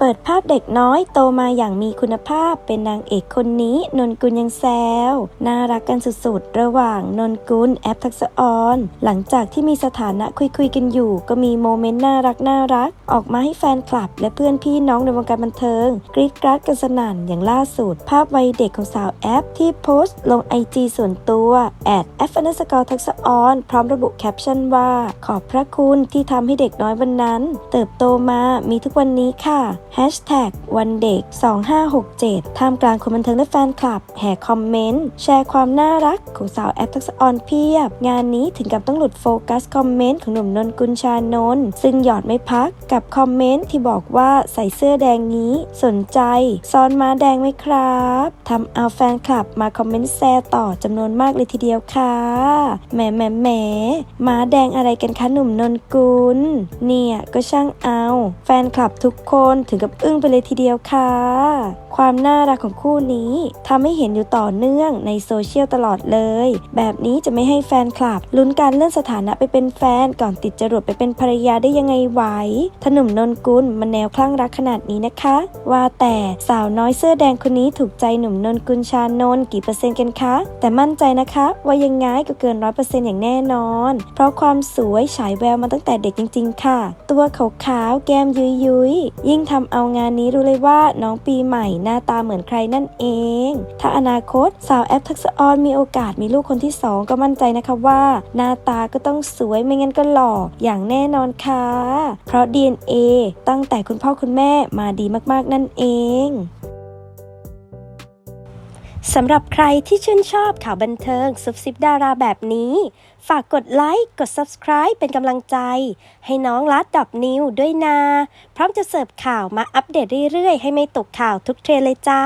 เปิดภาพเด็กน้อยโตมาอย่างมีคุณภาพเป็นนางเอกคนนี้นนกุลยังแซวน่ารักกันสุดๆ ระหว่างนนกุลแอปทักษะออน หลังจากที่มีสถานะคุยๆกันอยู่ ก็มีโมเมนต์น่ารักน่ารัก ออกมาให้แฟนคลับ และเพื่อนพี่น้องในวงการบันเทิง กรี๊ดกราดกันสนั่นอย่างล่าสุด ภาพวัยเด็กของสาวแอปที่โพสต์ลงไอจีส่วนตัวแอดแอฟนสกอร์ทักษะออนพร้อมระบุแคปชั่นว่า ขอบพระคุณที่ทำให้เด็กน้อยวันนั้น เติบโตมามีทุกวันนี้ค่ะ Hashtag วันเด็ก 2567 ท่ามกลางคนบันเทิงและแฟนคลับ แห่คอมเมนต์ แชร์ความน่ารักของสาวแอปทักษออนเพียบ งานนี้ถึงกับต้องหลุดโฟกัสคอมเมนต์ของหนุ่มนนกุลชานนท์ซึ่งหยอดไม่พักกับคอมเมนต์ที่บอกว่าใส่เสื้อแดงนี้ สนใจ ซ้อนม้าแดงไหมครับทำเอาแฟนคลับมาคอมเมนต์แซวต่อจำนวนมากเลยทีเดียวค่ะแหมแหมแหมม้าแดงอะไรกันคะหนุ่มนนกุลเนี่ยก็ช่างเอา แฟนคลับทุกคนถึงกับอึ้งไปเลยทีเดียวค่ะ ความน่ารักของคู่นี้ทำให้เห็นอยู่ต่อเนื่องในโซเชียลตลอดเลย แบบนี้จะไม่ให้แฟนคลับ ลุ้นการเลื่อนสถานะไปเป็นแฟนก่อนติดจรวดไปเป็นภรรยาได้ยังไงไหวถ้าหนุ่มนนกุลมันแนวคลั่งรักขนาดนี้นะคะ ว่าแต่สาวน้อยเสื้อแดงคนนี้ถูกใจหนุ่มนนกุลชานนกี่เปอร์เซ็นต์กันคะ แต่มั่นใจนะคะ ว่ายังไงก็เกินร้อยเปอร์เซ็นต์อย่างแน่นอน เพราะความสวยฉายแววมาตั้งแต่เด็กจริง ๆ ค่ะ ตัวขาวๆแก้มยุยยุยยิ่งทำเอางานนี้รู้เลยว่าน้องปีใหม่หน้าตาเหมือนใครนั่นเอง ถ้าอนาคตสาวแอปทักษะออนมีโอกาสมีลูกคนที่สองก็มั่นใจนะคะว่า หน้าตาก็ต้องสวยไม่งั้นก็หล่ออย่างแน่นอนค่ะ เพราะ DNA ตั้งแต่คุณพ่อคุณแม่มาดีมากๆนั่นเอง สำหรับใครที่ชื่นชอบข่าวบันเทิงซุบซิบดาราแบบนี้ ฝากกดไลค์ กด Subscribe เป็นกำลังใจ ให้น้องลัดดอกนิวด้วยนะพร้อมจะเสิร์ฟข่าวมาอัปเดตเรื่อยๆ ให้ไม่ตกข่าวทุกเทรนเลยจ้า